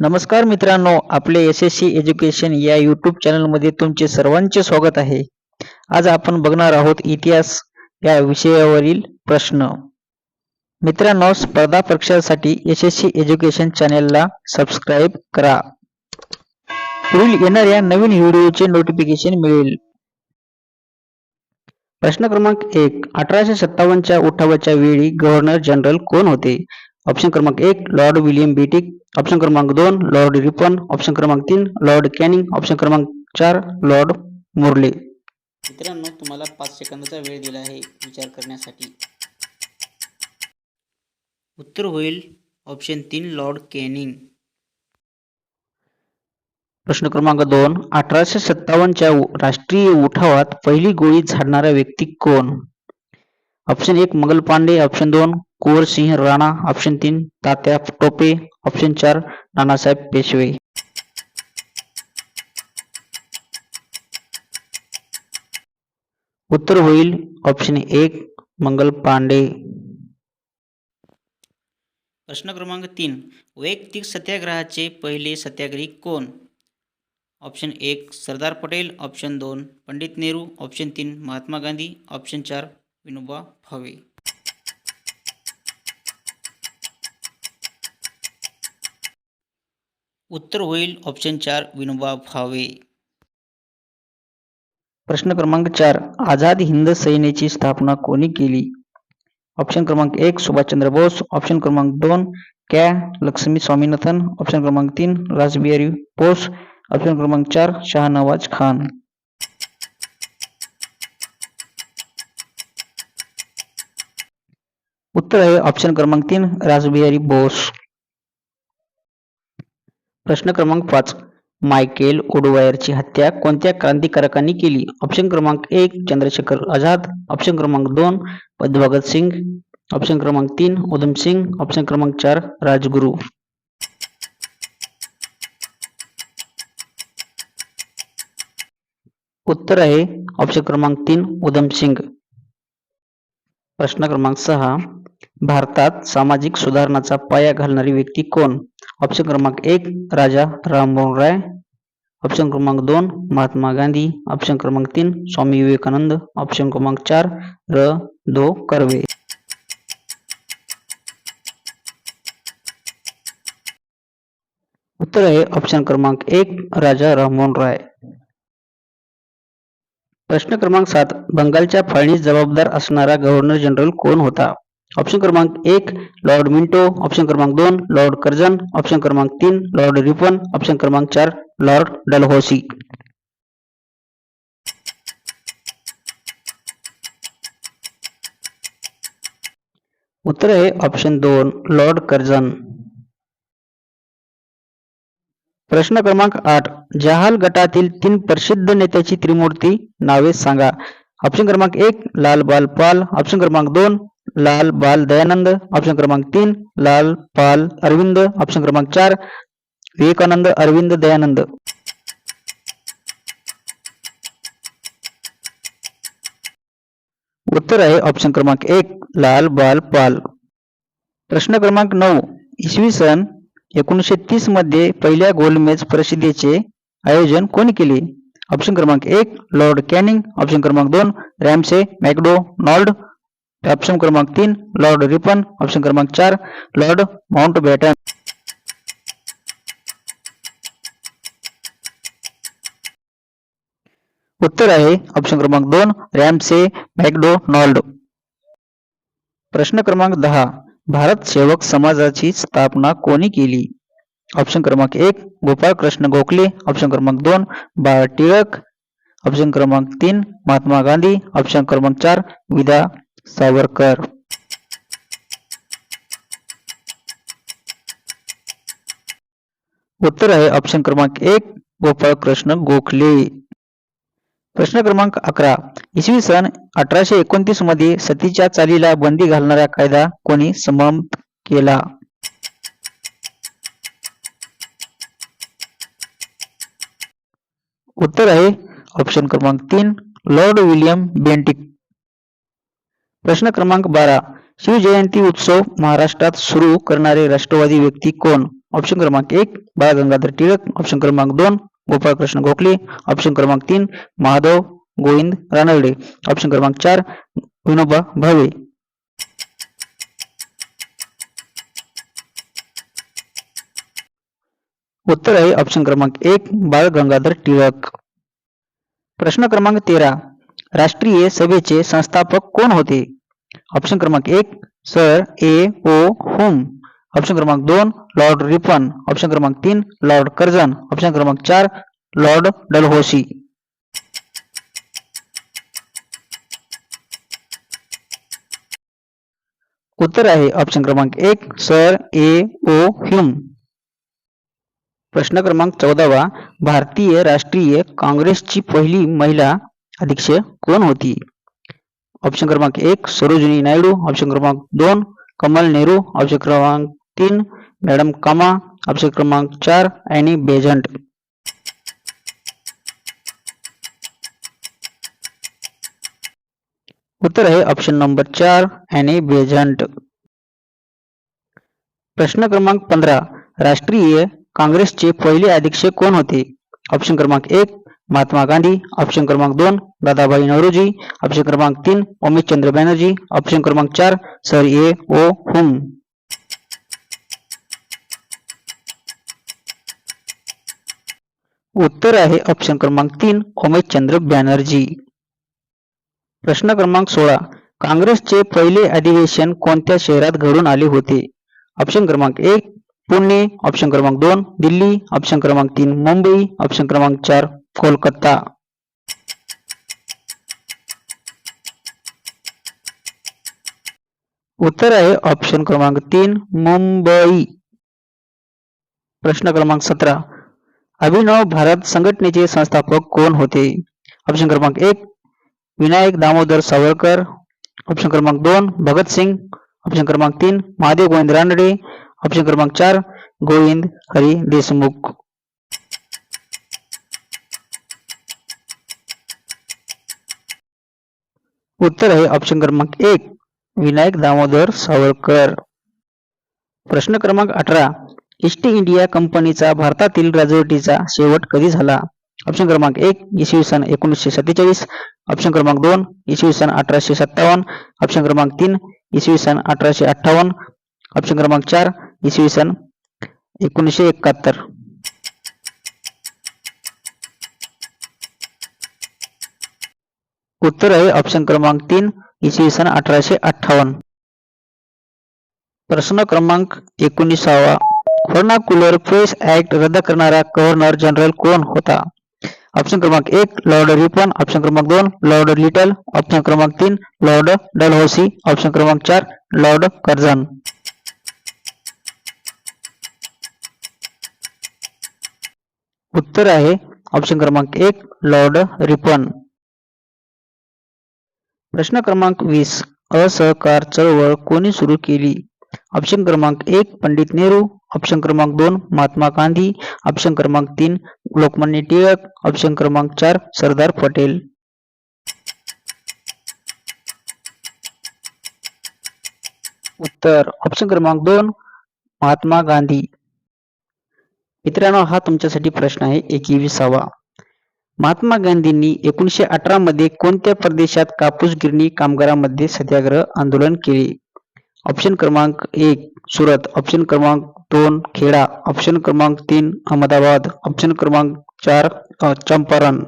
नमस्कार मित्रांनो आपले एस एस सी एज्युकेशन या यूट्यूब चॅनलमध्ये तुमचे सर्वांचे स्वागत आहे. आज आपण बघणार आहोत इतिहास या विषयावरील प्रश्न. मित्रांनो स्पर्धा परीक्षांसाठी एस एस सी एज्युकेशन चॅनेलला सबस्क्राईब करा. पुढील येणाऱ्या नवीन व्हिडिओचे नोटिफिकेशन मिळेल. प्रश्न क्रमांक एक अठराशे सत्तावन्नच्या उठावाच्या वेळी गव्हर्नर जनरल कोण होते? ऑप्शन क्रमांक एक लॉर्ड विलियम बेटिक ऑप्शन क्रमांक दोन लॉर्ड रिपन ऑप्शन क्रमांक तीन लॉर्ड कॅनिंग ऑप्शन क्रमांक चार लॉर्ड मुरले मित्रांनो तुम्हाला पाच सेकंदाचा वेळ दिला आहे विचार करण्यासाठी. उत्तर होईल ऑप्शन तीन लॉर्ड कॅनिंग प्रश्न क्रमांक दोन अठराशे सत्तावन्नच्या राष्ट्रीय उठावात पहिली गोळी झाडणारा व्यक्ती कोण? ऑप्शन एक मंगल पांडे ऑप्शन दोन कुंवर सिंह राणा ऑप्शन तीन तात्या टोपे ऑप्शन चार नानासाहेब पेशवे उत्तर होईल ऑप्शन एक मंगल पांडे प्रश्न क्रमांक तीन वैयक्तिक सत्याग्रहाचे पहिले सत्याग्रही कोण? ऑप्शन एक सरदार पटेल ऑप्शन दोन पंडित नेहरू ऑप्शन तीन महात्मा गांधी ऑप्शन चार विनोबा भावे उत्तर होईल ऑप्शन चार विनोबा भावे प्रश्न क्रमांक चार आझाद हिंद सेनेची स्थापना कोणी केली? ऑप्शन क्रमांक एक सुभाषचंद्र बोस. ऑप्शन क्रमांक दोन कॅ. लक्ष्मी स्वामीनाथन. ऑप्शन क्रमांक तीन राजबिहारी बोस. ऑप्शन क्रमांक चार शहानवाज खान. उत्तर आहे ऑप्शन क्रमांक तीन, राजबिहारी बोस। प्रश्न क्रमांक पाच, मायकेल ओडवायरची हत्या कोणत्या क्रांतिकारकांनी केली? ऑप्शन क्रमांक एक, चंद्रशेखर आझाद. ऑप्शन क्रमांक दोन भगत सिंग. ऑप्शन क्रमांक तीन, उधम सिंग. ऑप्शन क्रमांक चार, राजगुरू. उत्तर आहे ऑप्शन क्रमांक तीन, उधम सिंग. प्रश्न क्रमांक सहा भारतात सामाजिक सुधारणाचा पाया घालणारी व्यक्ती कोण? ऑप्शन क्रमांक एक राजा राममोहन राय ऑप्शन क्रमांक दोन महात्मा गांधी. ऑप्शन क्रमांक तीन स्वामी विवेकानंद. ऑप्शन क्रमांक चार र. दो कर्वे. उत्तर आहे ऑप्शन क्रमांक एक राजा राममोहन राय प्रश्न क्रमांक सात बंगालच्या फाळणीस जबाबदार असणारा गव्हर्नर जनरल कोण होता? ऑप्शन क्रमांक एक लॉर्ड मिंटो. ऑप्शन क्रमांक दोन लॉर्ड कर्जन. ऑप्शन क्रमांक तीन लॉर्ड रिपन. ऑप्शन क्रमांक चार लॉर्ड डलहोसी. उत्तर आहे ऑप्शन दोन लॉर्ड कर्जन. प्रश्न क्रमांक आठ जहाल गटातील तीन प्रसिद्ध नेत्याची त्रिमूर्ती नावे सांगा. ऑप्शन क्रमांक एक लाल बाल पाल ऑप्शन क्रमांक दोन लाल बाल दयानंद ऑप्शन क्रमांक तीन लाल पाल अरविंद ऑप्शन क्रमांक चार विवेकानंद अरविंद दयानंद. उत्तर आहे ऑप्शन क्रमांक एक लाल बाल पाल प्रश्न क्रमांक नऊ इसवी सन एकोणीसशे तीसमध्ये पहिल्या गोलमेज परिषदेचे आयोजन कोणी केले? ऑप्शन क्रमांक एक लॉर्ड कॅनिंग ऑप्शन क्रमांक दोन रॅमसे मॅकडोनॉर्ड ऑप्शन क्रमांक तीन, लॉर्ड रिपन, ऑप्शन क्रमांक चार, लॉर्ड माउंट बॅटन। उत्तर आहे ऑप्शन क्रमांक दोन, रॅमसे मॅकडो नॉल्ड प्रश्न क्रमांक दहा, भारत सेवक समाजाची स्थापना कोणी केली? ऑप्शन क्रमांक एक गोपाळ कृष्ण गोखले, ऑप्शन क्रमांक दोन टिळक। ऑप्शन क्रमांक तीन, महात्मा गांधी, ऑप्शन क्रमांक चार, विदा सावरकर. उत्तर आहे ऑप्शन क्रमांक एक गोपाळ कृष्ण गोखले. प्रश्न क्रमांक अकरा इसवी सन अठराशे एकोणतीसमध्ये सतीच्या चालीला बंदी घालणारा कायदा कोणी समाप्त केला? उत्तर आहे ऑप्शन क्रमांक तीन लॉर्ड विलियम बेंटिक. प्रश्न क्रमांक बारा. शिवजयंती उत्सव महाराष्ट्रात सुरू करणारे राष्ट्रवादी व्यक्ती कोण? ऑप्शन क्रमांक एक बाळ गंगाधर टिळक. ऑप्शन क्रमांक दोन गोपाळकृष्ण गोखले. ऑप्शन क्रमांक तीन महादेव गोविंद रानवडे ऑप्शन क्रमांक चार विनोबा भावे. उत्तर आहे ऑप्शन क्रमांक एक बाळ गंगाधर टिळक. प्रश्न क्रमांक तेरा राष्ट्रीय सभेचे संस्थापक कोण होते? ऑप्शन क्रमांक एक, sir A O hmm. Option क्रमांक दोन, लॉर्ड रिपन. ऑप्शन क्रमांक तीन, लॉर्ड कर्जन. ऑप्शन क्रमांक चार, लॉर्ड डलहौसी उत्तर आहे ऑप्शन क्रमांक एक, सर ए ओ ह्युम प्रश्न क्रमांक चौदावा, भारतीय राष्ट्रीय काँग्रेसची पहिली महिला अध्यक्ष कोण होती? ऑप्शन क्रमांक एक, सरोजिनी नायडू, ऑप्शन क्रमांक दोन, कमल नेहरू, ऑप्शन क्रमांक तीन, मॅडम कामा, ऑप्शन क्रमांक चार अॅनी बेझंट उत्तर आहे ऑप्शन नंबर चार अॅनी बेझंट प्रश्न क्रमांक पंधरा, राष्ट्रीय काँग्रेसचे पहिले अध्यक्ष कोण होते? ऑप्शन क्रमांक एक महात्मा गांधी ऑप्शन क्रमांक दोन दादाभाई नवरोजी ऑप्शन क्रमांक तीन अमित चंद्र बॅनर्जी ऑप्शन क्रमांक चार सर ए ओ हुम उत्तर आहे ऑप्शन क्रमांक तीन अमित चंद्र बॅनर्जी प्रश्न क्रमांक सोळा काँग्रेसचे पहिले अधिवेशन कोणत्या शहरात घडून आले होते ऑप्शन क्रमांक एक पुणे ऑप्शन क्रमांक दोन दिल्ली ऑप्शन क्रमांक तीन मुंबई ऑप्शन क्रमांक चार कोलकाता। उत्तर आहे ऑप्शन क्रमांक तीन, मुंबई. प्रश्न क्रमांक सतरा. अभिनव भारत संघटनेचे संस्थापक कोण होते? ऑप्शन क्रमांक एक, विनायक दामोदर सावरकर. ऑप्शन क्रमांक दोन भगतसिंग ऑप्शन क्रमांक तीन, महादेव गोविंद रानडे. ऑप्शन क्रमांक चार, गोविंद हरी देशमुख. उत्तर आहे ऑप्शन क्रमांक एक. विनायक दामोदर सावरकर. प्रश्न क्रमांक अठरा. ईस्ट इंडिया कंपनीचा भारतातील राजवटीचा शेवट कधी झाला? ऑप्शन क्रमांक एक इसवी सन एकोणीसशे सत्तेचाळीस. ऑप्शन क्रमांक दोन इसवी सन अठराशे सत्तावन्न. ऑप्शन क्रमांक तीन इसवी सन अठराशे अठ्ठावन्न. ऑप्शन क्रमांक चार इसवी सन एकोणीसशे एकाहत्तर. उत्तर आहे ऑप्शन क्रमांक तीन इसवी सन अठराशे अठ्ठावन्न प्रश्न क्रमांक एकोणीसावा। व्हर्नाकुलर प्रेस ऍक्ट रद्द करणारा गव्हर्नर जनरल कोण होता? ऑप्शन क्रमांक एक, लॉर्ड रिपन. ऑप्शन क्रमांक दोन, लॉर्ड लिटल. ऑप्शन क्रमांक तीन, लॉर्ड डलहौसी. ऑप्शन क्रमांक चार, लॉर्ड कर्झन उत्तर आहे ऑप्शन क्रमांक एक, लॉर्ड रिपन. प्रश्न क्रमांक वीस असहकार चळवळ कोणी सुरू केली? ऑप्शन क्रमांक एक पंडित नेहरू. ऑप्शन क्रमांक दोन महात्मा गांधी. ऑप्शन क्रमांक तीन लोकमान्य टिळक. ऑप्शन क्रमांक चार सरदार पटेल. उत्तर ऑप्शन क्रमांक दोन महात्मा गांधी. मित्रांनो हा तुमच्यासाठी प्रश्न आहे एकविसावा. महात्मा गांधींनी एकोणीशे अठरा मध्ये कोणत्या प्रदेशात कापूस गिरणी कामगारांमध्ये सत्याग्रह आंदोलन केले? ऑप्शन क्रमांक एक सुरत. ऑप्शन क्रमांक दोन खेडा. ऑप्शन क्रमांक तीन अहमदाबाद. ऑप्शन क्रमांक चार चंपारण.